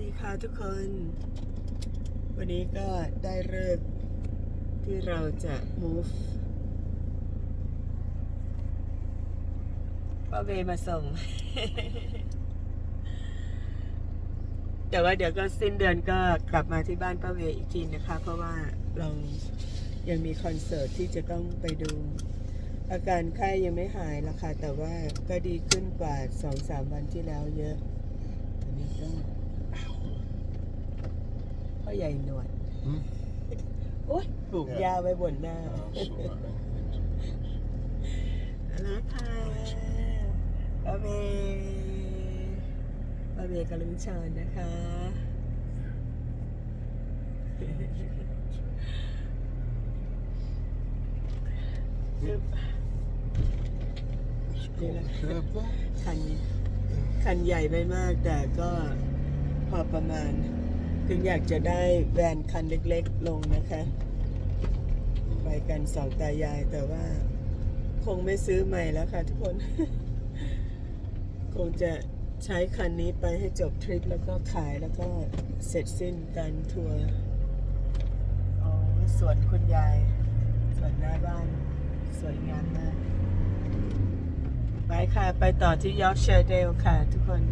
ดีค่ะทุกคน วันนี้ก็ได้เลิกษ์ที่เราจะ move ป้าเวมาส่ง แต่ว่าเดี๋ยวก็สิ้นเดือนก็กลับมาที่บ้านป้าเวอีกทีนะคะ เพราะว่าเรายังมีคอนเสิร์ตที่จะต้องไปดู อาการไข้ยังไม่หายละค่ะ แต่ว่าก็ดีขึ้นกว่าสองสามวันที่แล้วเยอะตอนนี้ก็ พ่อใหญ่หนวด Hmm? โอ๊ยปลูกยาไว้บนหน้า Oh, that's all right then. แล้วค่ะป้าเมป้าเมกับลุงเชิญนะคะ It's got a curb there. คันคันใหญ่ไม่มากแต่ก็พอประมาณ ถึงอยากจะได้แวนคันเล็กๆลงนะคะ ไปกันสองตายายแต่ว่า คงไม่ซื้อใหม่แล้วค่ะทุกคน คงจะใช้คันนี้ไปให้จบทริปแล้วก็ขายแล้วก็เสร็จสิ้นการทัวร์อ๋อสวนคุณยายสวนหน้าบ้านสวยงามมากไปค่ะ ไปต่อที่ยอร์กเชอร์เดลค่ะทุกคน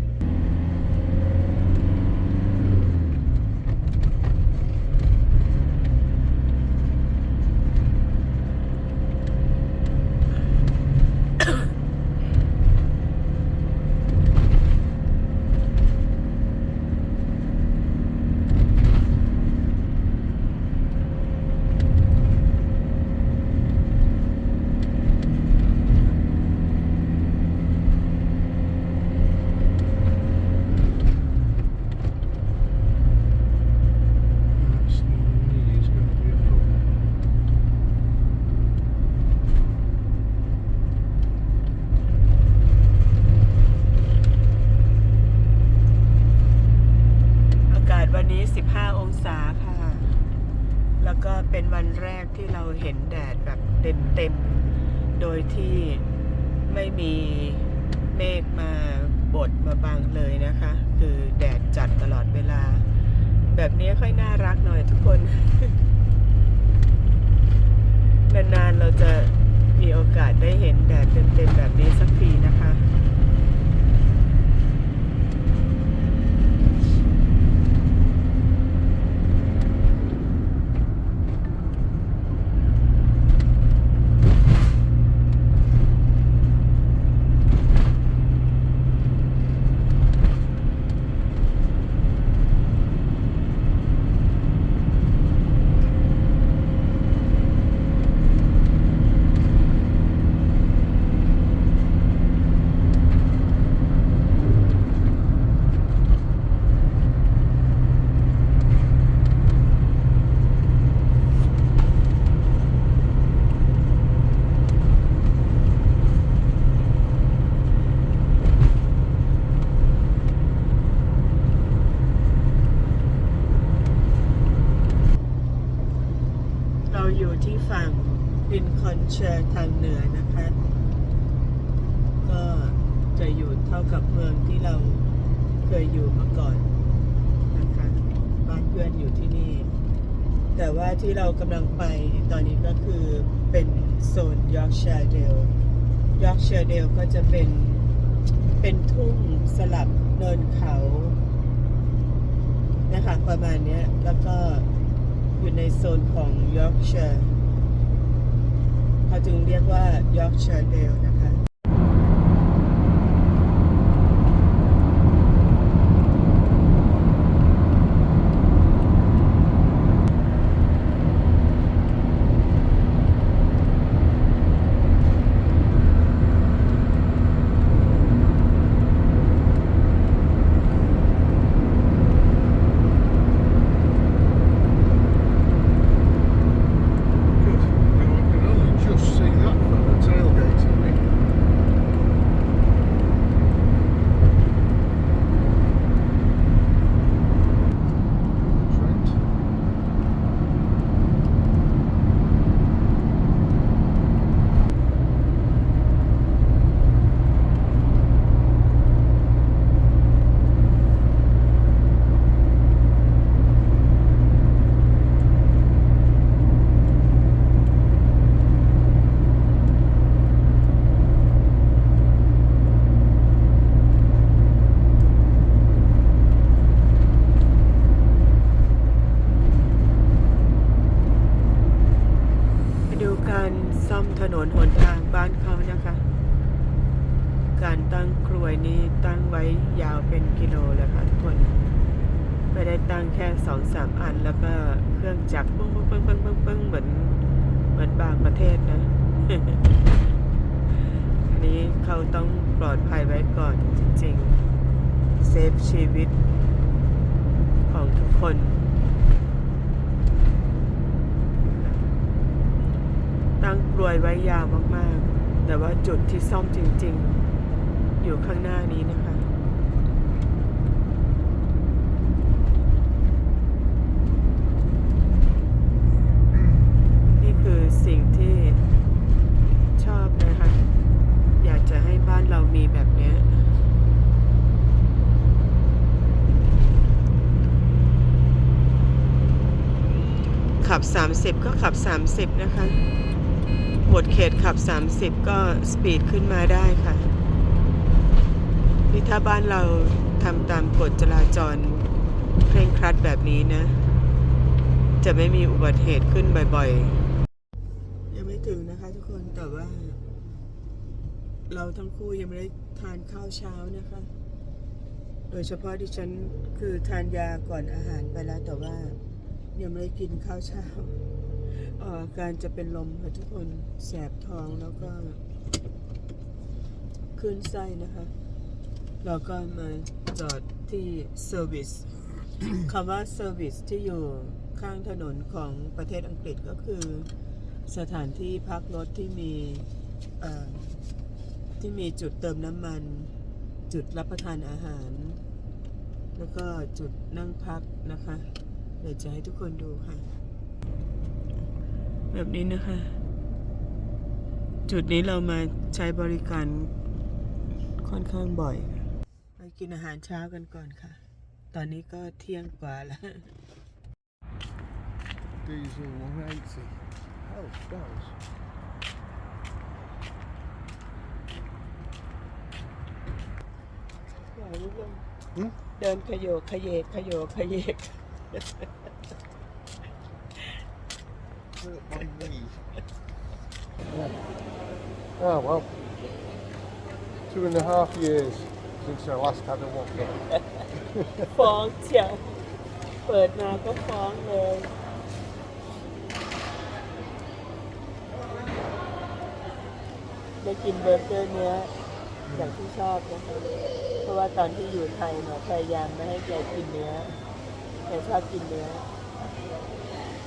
That's me is going to be a problem. อากาศวันนี้ 15 องศาค่ะ แล้วก็เป็นวันแรกที่เราเห็นแดดแบบเต็มๆ โดยที่ไม่มีเมฆมาบดมาบังเลยนะคะ คือแดดจัดตลอด เวลา แบบนี้ค่อยน่ารักหน่อยทุกคน นานๆเราจะมีโอกาสได้เห็นแดดเต็มๆแบบนี้สักทีนะคะ เราอยู่ ที่ฝั่งลินคอนเชร์ทางเหนือนะคะ ก็จะอยู่เท่ากับเมืองที่เราเคยอยู่มาก่อนนะคะบ้านเพื่อนอยู่ที่นี่ แต่ว่าที่เรากำลังไปตอนนี้ก็คือเป็นโซนยอร์ก i ชร์เดลยอร์ก i ชร์เดลก็จะเป็นเป็นทุ่งสลับเนินเขานะคะประมาณนี้แล้วก็อยู่ในโซนของยอร์กเชร์ เขาจึงเรียกว่ายอร์กเชอร์เดลนะคะ การตั้งกลวยนี้ตั้งไว้ยาวเป็นกิโลเลยค่ะทุกคนไม่ได้ตั้งแค่สองสามอัน แล้วก็เครื่องจักรปึ้งปึ้งปึ้งปึ้งปึ้งปึ้งเหมือนเหมือนบางประเทศนะอันนี้เขาต้องปลอดภัยไว้ก่อนจริงๆเซฟชีวิตของทุกคนตั้งกลวยไว้ยาวมากๆ แต่ว่าจุดที่ซ่อมจริง ๆ อยู่ข้างหน้านี้นะคะ นี่คือสิ่งที่ชอบนะคะ อยากจะให้บ้านเรามีแบบนี้ขับ 30 ก็ขับ 30 นะคะ หมดเขตขับ 30 ก็สปีดขึ้นมาได้ค่ะ นี่ถ้าบ้านเราทำตามกฎจราจรเคร่งครัดแบบนี้นะ จะไม่มีอุบัติเหตุขึ้นบ่อยๆ ยังไม่ถึงนะคะทุกคนแต่ว่า เราทั้งคู่ยังไม่ได้ทานข้าวเช้านะคะ โดยเฉพาะดิฉันคือทานยาก่อนอาหารไปแล้วแต่ว่า ยังไม่ได้กินข้าวเช้าอออาการจะเป็นลมค่ะทุกคนแสบท้องแล้วก็ขึ้นไส้นะคะ เราก็มาจอดที่เซอร์วิสคำว่าเซอร์วิสที่อยู่ข้างถนนของประเทศอังกฤษก็คือ สถานที่พักรถที่มีที่มีจุดเติมน้ำมัน จุดรับประทานอาหาร แล้วก็จุดนั่งพักนะคะ เดี๋ยวจะให้ทุกคนดูค่ะ แบบนี้นะคะ จุดนี้เรามาใช้บริการค่อนข้างบ่อย กินอาหารเช้ากันก่อนค่ะ ตอนนี้ก็เที่ยงกว่าแล้ว Diesel 180. Oh, bells. หืมเดินขยโยกขยเยกขยโยกขยเยก Hurt my knee. Yeah. Oh, well. Two and a half years since I last had a walk in. ฟ้องเชียวเปิดมาก็ฟ้องเลย ได้กินเบอร์เกอร์เนื้ออย่างที่ชอบนะคะเพราะว่าตอนที่อยู่ไทยเนี่ยพยายามไม่ให้แกกินเนื้อแกชอบกินเนื้อ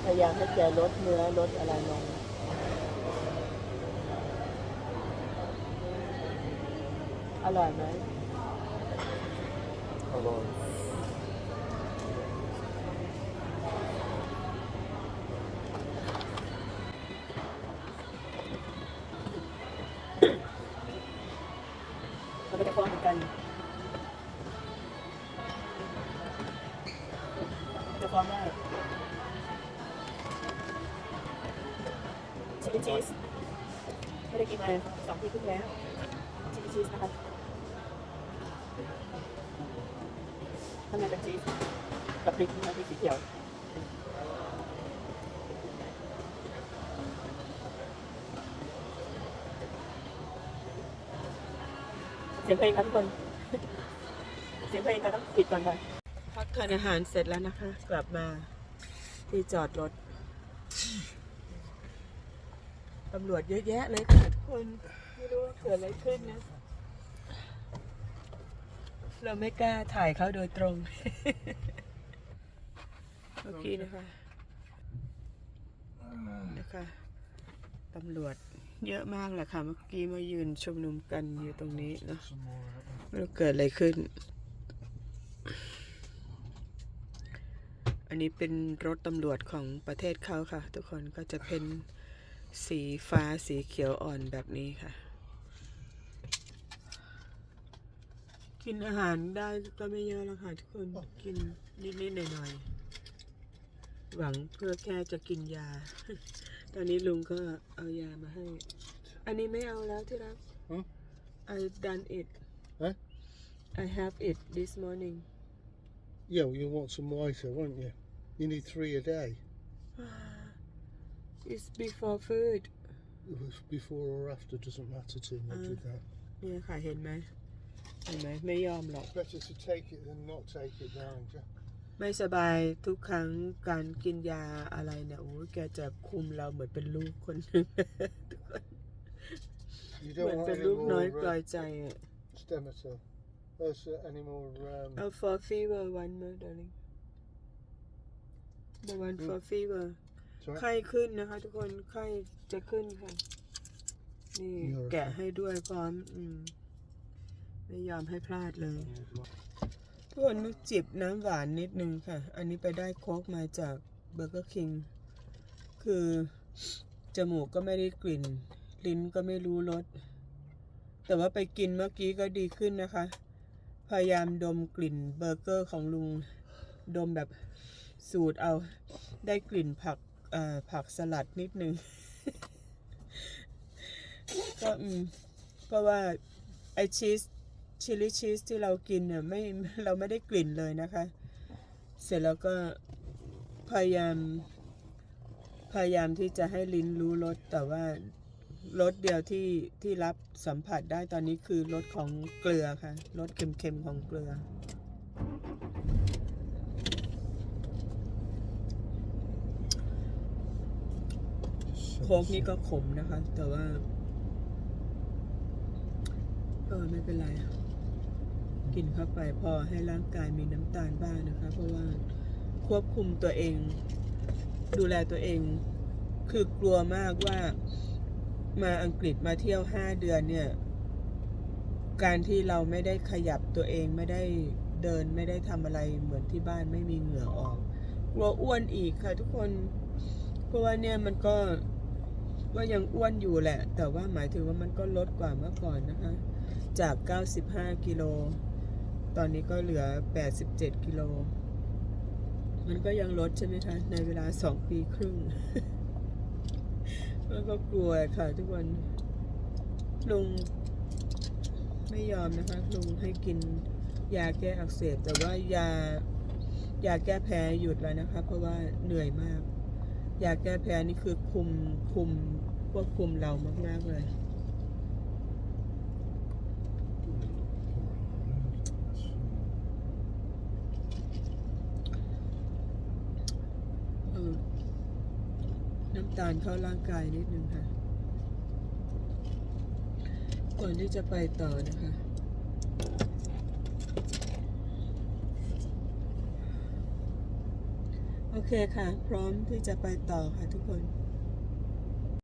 พยายามให้แกลดเนื้อลดอะไรลง อร่อยไหม Hello. เราก็จะฟ้องเหมือนกันจะฟ้องได้ชิลลี่ชีสไม่ได้กินมาสองปีครึ่งแล้วชิลลี่ชีสนะคะ ข้างในเป็นชีกับพริกนะคะพริกสีเขียวเสียงเพลงครับทุกคน เสียงเพลงเราต้องปิดก่อนค่ะพักทานอาหารเสร็จแล้วนะคะ กลับมาที่จอดรถตำรวจเยอะแยะเลยค่ะทุกคน ไม่รู้ว่าเกิดอะไรขึ้นนะ เราไม่กล้าถ่ายเขาโดยตรง โอเคนะคะนะคะตำรวจเยอะมากแหละค่ะ เมื่อกี้มายืนชุมนุมกันอยู่ตรงนี้เนาะ Some more out there. ไม่รู้เกิดอะไรขึ้น อันนี้เป็นรถตำรวจของประเทศเขาค่ะ ทุกคนก็จะเป็นสีฟ้าสีเขียวอ่อนแบบนี้ค่ะ กินอาหารได้ก็ไม่เยอะแล้วค่ะทุกคนกินนิดๆหน่อยๆหวังเพื่อแค่จะกินยา ตอนนี้ลุงก็เอายามาให้ อันนี้ไม่เอาแล้วที่รัก Hmm? I done it Huh? I have it this morning Yeah, well, you want some whiter, won't you? You need three a day. It's before food It was Before or after doesn't matter too much Uh. with that. เนี่ยค่ะเห็นไหมเห็นไหมไม่ยอมหรอก Better to take it than not take it down. Jack. ไม่สบายทุกครั้งการกินยาอะไรเนี่ยโอ้ยแกจะคุมเราเหมือนเป็นลูกคนหนึ่ง You เหมือน don't want เป็น any ลูกน้อย more ปล่อย uh, ใจอะ Stemeter. There's uh, any more. Um, เอา for fever one more darling the one for fever sorry? ไข้ขึ้นนะคะ ทุกคนไข้จะขึ้นค่ะ นี่ Europe แกะให้ด้วยพร้อม อืม ไม่ยอมให้พลาดเลยทุกคนนึกจิบน้ำหวานนิดนึงค่ะ อันนี้ไปได้โค้กมาจากเบอร์เกอร์คิง คือ จมูกก็ไม่ได้กลิ่น ลิ้นก็ไม่รู้รส แต่ว่าไปกินเมื่อกี้ก็ดีขึ้นนะคะ พยายามดมกลิ่นเบอร์เกอร์ของลุง ดมแบบสูตรเอา ได้กลิ่นผักผักสลัดนิดนึง ก็อืมเพราะว่าไอชีส ชิลลี่ชีสที่เรากินเนี่ยไม่เราไม่ได้กลิ่นเลยนะคะ เสร็จแล้วก็พยายามพยายามที่จะให้ลิ้นรู้รสแต่ว่ารสเดียวที่ที่รับสัมผัสได้ตอนนี้คือรสของเกลือค่ะรสเค็มๆของเกลือ โค้กนี่ก็ขมนะคะ แต่ว่าก็ไม่เป็นไร กินเข้าไปพอให้ร่างกายมีน้ำตาลบ้างนะคะ เพราะว่าควบคุมตัวเอง ดูแลตัวเอง คือกลัวมากว่ามาอังกฤษมาเที่ยวห้าเดือนเนี่ย การที่เราไม่ได้ขยับตัวเองไม่ได้เดินไม่ได้ทำอะไรเหมือนที่บ้านไม่มีเหงื่อออก กลัวอ้วนอีกค่ะทุกคน เพราะว่าเนี่ยมันก็ก็ยังอ้วนอยู่แหละ แต่ว่าหมายถึงว่ามันก็ลดกว่าเมื่อก่อนนะคะ จาก 95 กิโล ตอนนี้ก็เหลือ 87 กิโล มันก็ยังลดใช่ไหมคะ ในเวลา 2 ปีครึ่ง แล้วก็กลัวค่ะทุกคน ลุงไม่ยอมนะคะ ลุงให้กินยาแก้อักเสบ แต่ว่ายายาแก้แพ้หยุดแล้วนะคะ เพราะว่าเหนื่อยมาก ยาแก้แพ้นี่คือคุมคุมควบคุมเรามากๆเลย เออน้ำตาลเข้าร่างกายนิดนึงค่ะ ก่อนที่จะไปต่อนะคะโอเคค่ะ พร้อมที่จะไปต่อค่ะทุกคน